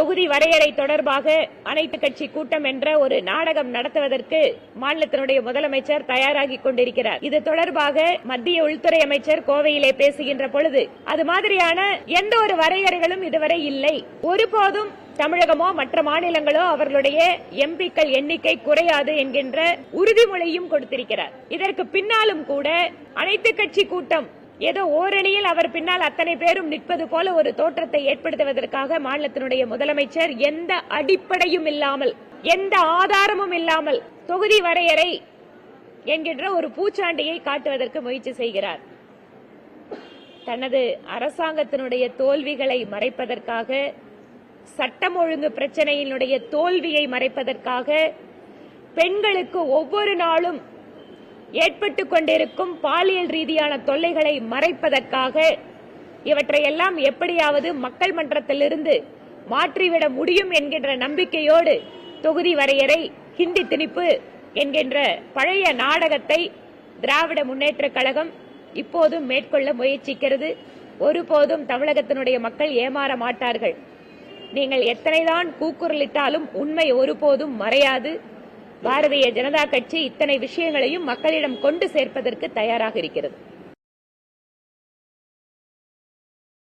தொகுதி வரையறை தொடர்பாக அனைத்து கட்சி கூட்டம் என்ற ஒரு நாடகம் நடத்துவதற்கு மாநிலத்தினுடைய முதலமைச்சர் தயாராகி கொண்டிருக்கிறார். இது தொடர்பாக மத்திய உள்துறை அமைச்சர் கோவையிலே பேசுகின்ற பொழுது அது மாதிரியான எந்த ஒரு வரையறைகளும் இதுவரை இல்லை. ஒருபோதும் தமிழகமோ மற்ற மாநிலங்களோ அவர்களுடைய எம்பிக்கள் எண்ணிக்கை குறையாது என்கின்ற உறுதிமொழியும் கொடுத்திருக்கிறார். இதற்கு பின்னாலும் கூட அனைத்து கட்சி கூட்டம் ஏதோ ஓரணியில் அவர் பின்னால் அத்தனை பேரும் நிற்பது போல ஒரு தோற்றத்தை ஏற்படுத்துவதற்காக மாநிலத்தினுடைய முதலமைச்சர் எந்த அடிப்படையும் இல்லாமல் எந்த ஆதாரமும் இல்லாமல் தொகுதி வரையறை என்கின்ற ஒரு பூச்சாண்டியை காட்டுவதற்கு முயற்சி செய்கிறார். தனது அரசாங்கத்தினுடைய தோல்விகளை மறைப்பதற்காக சட்டம் ஒழுங்கு பிரச்சனையினுடைய தோல்வியை மறைப்பதற்காக பெண்களுக்கு ஒவ்வொரு நாளும் ஏற்பட்டு கொண்டிருக்கும் பாலியல் ரீதியான தொல்லைகளை மறைப்பதற்காக இவற்றையெல்லாம் எப்படியாவது மக்கள் மன்றத்திலிருந்து மாற்றிவிட முடியும் என்கின்ற நம்பிக்கையோடு தொகுதி வரையறை ஹிந்தி திணிப்பு என்கின்ற பழைய நாடகத்தை திராவிட முன்னேற்றக் கழகம் இப்போதும் மேற்கொள்ள முயற்சிக்கிறது. ஒருபோதும் தமிழகத்தினுடைய மக்கள் ஏமாற மாட்டார்கள். நீங்கள் எத்தனைதான் கூக்குரலிட்டாலும் உண்மை ஒருபோதும் மறையாது. பாரதிய ஜனதா கட்சி இத்தனை விஷயங்களையும் மக்களிடம் கொண்டு சேர்ப்பதற்கு தயாராக இருக்கிறது.